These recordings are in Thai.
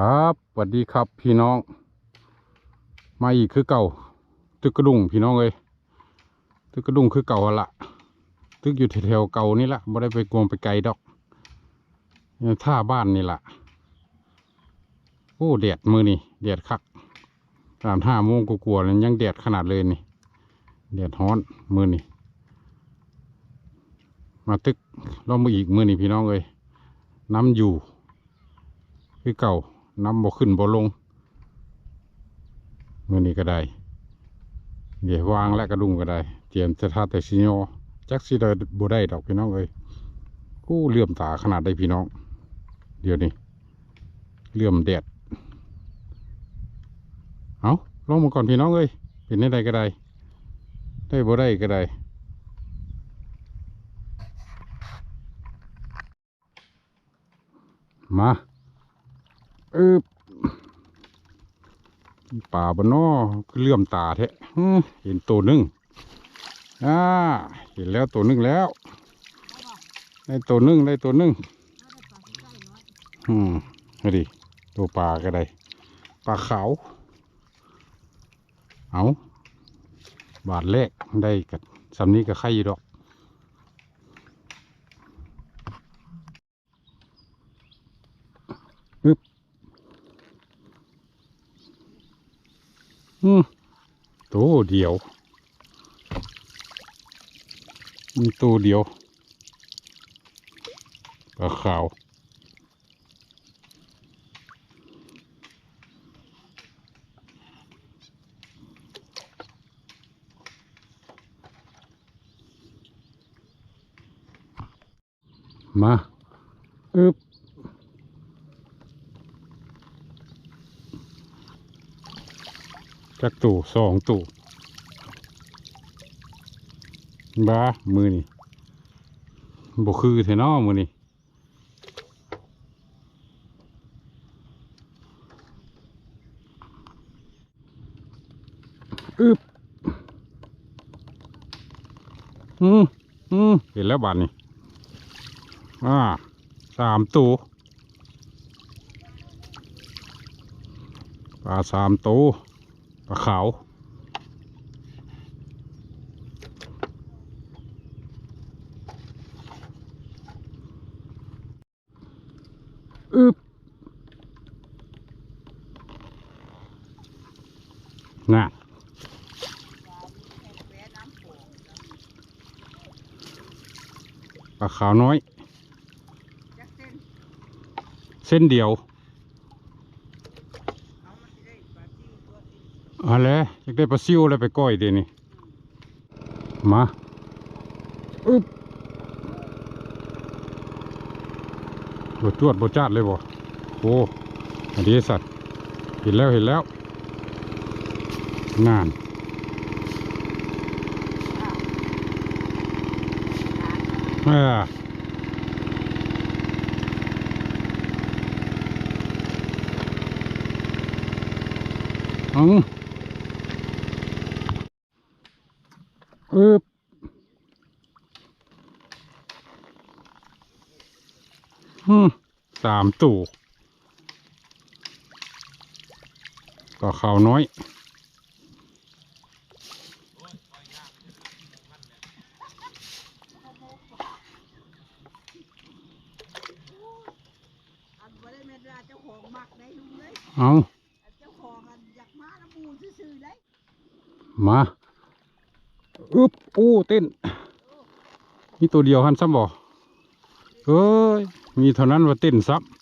ครับสวัสดีครับพี่น้อง มาอีกคือเก่า ตึกกระดุงพี่น้องเอ้ยตึกกระดุงคือเก่าละตึกอยู่แถวๆเก่านี่ละไม่ได้ไปกวงไปไกลดอกท่าบ้านนี่ละโอ้แดดมือนี่แดดคักตามห้าโมงกลัวๆแล้วยังแดดขนาดเลยนี่แดดฮ้อนมือนี่มาตึกลองมาอีกมือนี่พี่น้องเอ้ยน้ำอยู่คือเก่า น้ำบ่ขึ้นบ่ลงมื่อนี้ก็ได้ เดี๋ยววางและกระดุงก็ได้ เตรียมจะทาแต่สิโยจักสิได้บ่ได้ดอกพี่น้องเอ้ยกู้เลื่อมตาขนาดได้พี่น้อง เดี๋ยวนี้เลื่อมแดดเอาลองมาก่อนพี่น้องเอ้ยเป็นได้ใดก็ได้ ได้บ่ได้ก็ได้มา เออป่าบนนอคือเลื่อมตาแท้เห็นตัวหนึ่งอ่าเห็นแล้วตัวหนึ่งแล้วได้ตัวหนึ่งได้ตัวหนึ่งอืมดิตัวปลาก็ได้ปลาขาว เอาบาทแรกได้กับสำนี้ก็ไข่อยู่ดอก อืมตัวเดียวมีตัวเดียวปลาขาวมาอึบ จักตู่สองตู่บ้ามือนี่บคือเทนอมือนี่อึบอืมอืมเห็นแล้วบาดนี่อ่าสามตัวปลาสามตัว ลาขาวอึบน่ะปลาขาวน้อยจักเส้นเส้นเดียว เอามันสิได้ปลาจิ้วตัวติด อะ ไรอยากได้ปลาซิวอะไรไปก้อยเดี๋ยวนี้มาอึ๊บบจวดบจาดเลยบ่โอ้อันนี้สัตว์เห็นแล้วเห็นแล้วงานอ่าอืม อึบอืมสามตู่ก็ขาวน้อยอันบ่ได้แม่นว่าเจ้าของมักได้ลุงเลยเอาอันเจ้าของอันอยากมา แล้วมูซื่อๆเลยมาอึบอู้เต้น มีตัวเดียวหันซ้ำบ่เอ้ย มีเท่านั้นว่าเต้นซ้ำ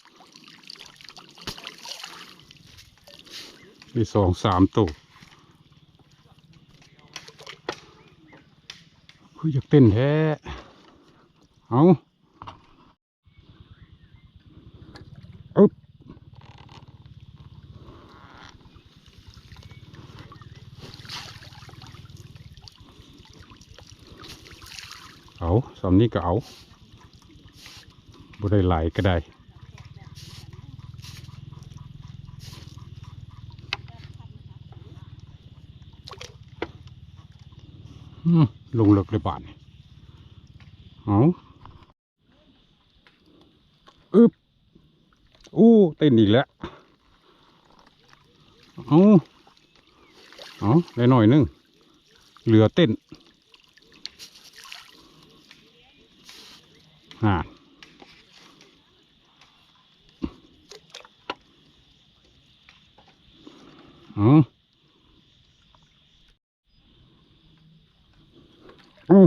มีสองสามตัวคืออยากเต้นแท้เอาอึบเอา สำนี้ก็เอาบ่ได้หลายก็ได้ลงเลิกเลยบาทนี่เอาอึบอู้เต้นอีกแล้ว เอาเอาได้หน่อยนึงเหลือเต้น อ่าอาเอา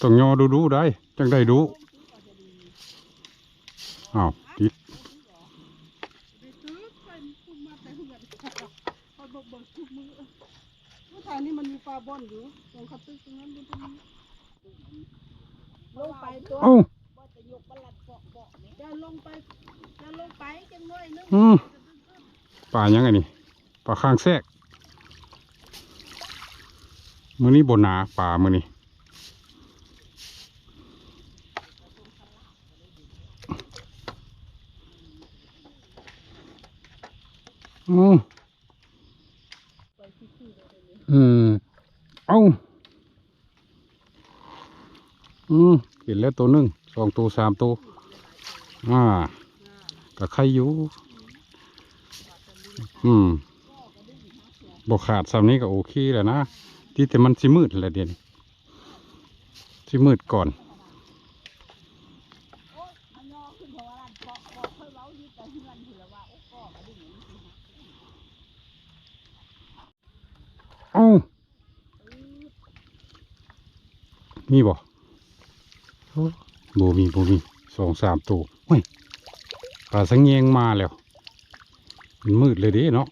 ต้องยอดูดูได้ จังได้ดูอ้าวติด ไปซื้อไปคุมมาแต่เหือนคอยบอกบอก ทุกมือเมื่อทางนี้มันมีปลาบ่อนอยู่ตรงคับตึกตรงนั้นดูตรงนี้ลงไปตัวเอ้าว่าจะยกบลัดเกาะเกาะนี่จะลงไปจะลงไปจังน้อยนึงอืมปลายังไงนี่ปลาข้างแทรกมือนี้บนหนาปลามือนี้อืม อืม เอาอืมเห็นแล้วตัวหนึ่งสองตัวสามตัวอ่าก็ใครอยู่อืมบกขาดสามนี้ก็โอเคแล้วนะ ที่แต่มันสิมืดแหละเด่นสิมืดก่อนย่อขึ้นเพราะว่าเกาะเกาะค่อยเว้าอยู่แต่เฮือนเผื่อว่าโอ้เกาะมาดึงอย่างนี้สิฮะ เอ้า มีบ่โอ้บ่มีบ่มีสองสามตัวเฮ้ยปลาสังเงงมาแล้ว มันมืดเลยเด้เนาะ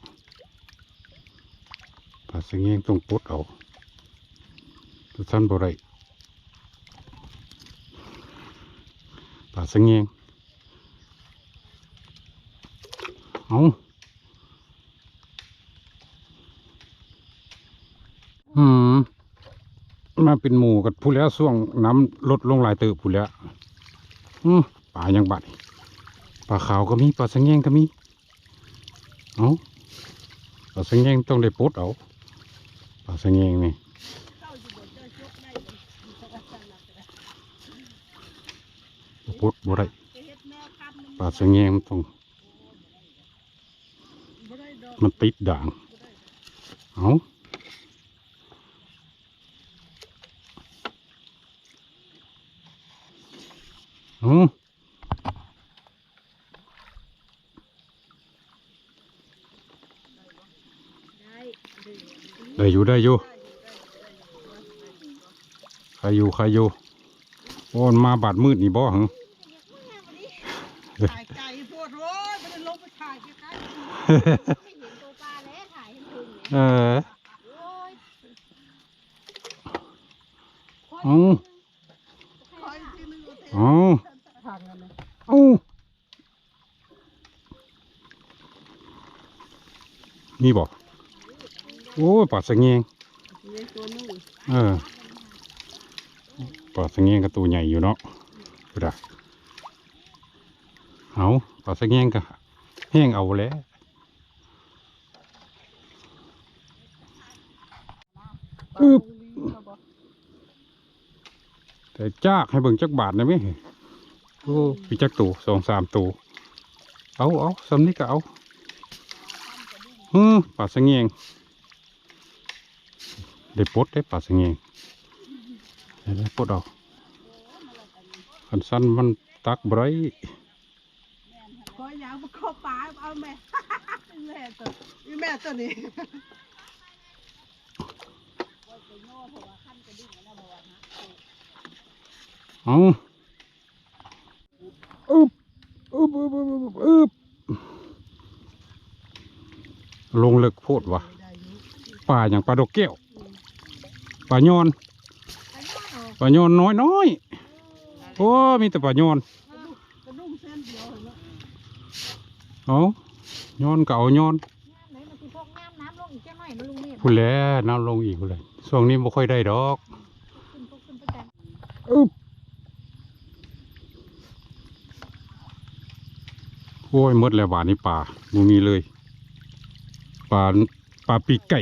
ปลาสังเงงต้องปลดเอาทุกท่านบ่ได้ปลาสังเงงเอาอืม มาเป็นหมูกับผู้แล้วช่วงน้ำลดลงหลายเติบผู้แล้วปลายังบัดปลาขาวก็มีปลาสังเงงก็มีเอาปลาสังเงงต้องได้ปลดเอาปลาสังเงงนี่เจ้าอยู่บไรปลดบ่ได้ปลาสังเงงมันต้องมันติดด่างเอา อาได้เดือดได้อยู่ได้อยู่ใครอยู่ใครอยู่โอ้มันมาบาดมืดนี่บ่หึถ่ายไก่ปวดโว้ยไม่ได้ลงไปถ่ายใกล้ไม่เห็นตัวปลาแล้วถ่ายให้เพิ่งเนี่ยเออโอ้ยเอาๆคอยทีนึงเอาเทเอาทางนั้นนะเอานี่บ่โอ้ปลาสะเงงนี่ตัวนึงเออปลาสะเงงก็ตัวใหญ่อยู่เนาะดูดะเอาปลาสะเงงก็แห้งเอาแล้วอึบแต่จากให้เบิ่งจักบาทนะมั้ย โอ้ปีจักตูสองสามตูเอาเอาสำนี้ก็เอาฮึปลาสะเงงได้ปลดได้ปลาสะเงงได้ได้ปลดเอาคันสั้นมันตักไบรคอยยาวมาเข้าป่าเอาแม่แม่ตัวอีแม่ตัวนี้เอาอึบอึบอึบอึบอึบอึบ ลงเลิกโพดวะได้อยู่ปลาอย่างปลาดอกแก้วปลายอนไอ้น้องเอาปลายอนน้อยน้อยๆโอ้มีแต่ปลายอนกระดุมเส้นเดียวเห็นไหมเอายอนเก่ายอนไหนมันสิพกน้ำน้ำลงอีกแค่หน่อยนะลุงเนี่ยพูดแล้วน้ำลงอีกพูดเลยช่วงนี้ไม่ค่อยได้ดอกขึ้นพกขึ้นประจันอึบ อ้ยมดแล้วหวานในป่ามูมีเลยป่าป่าปีกไก่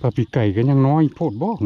ป่าปีไก่ก็ยังน้อยโพดบ้อง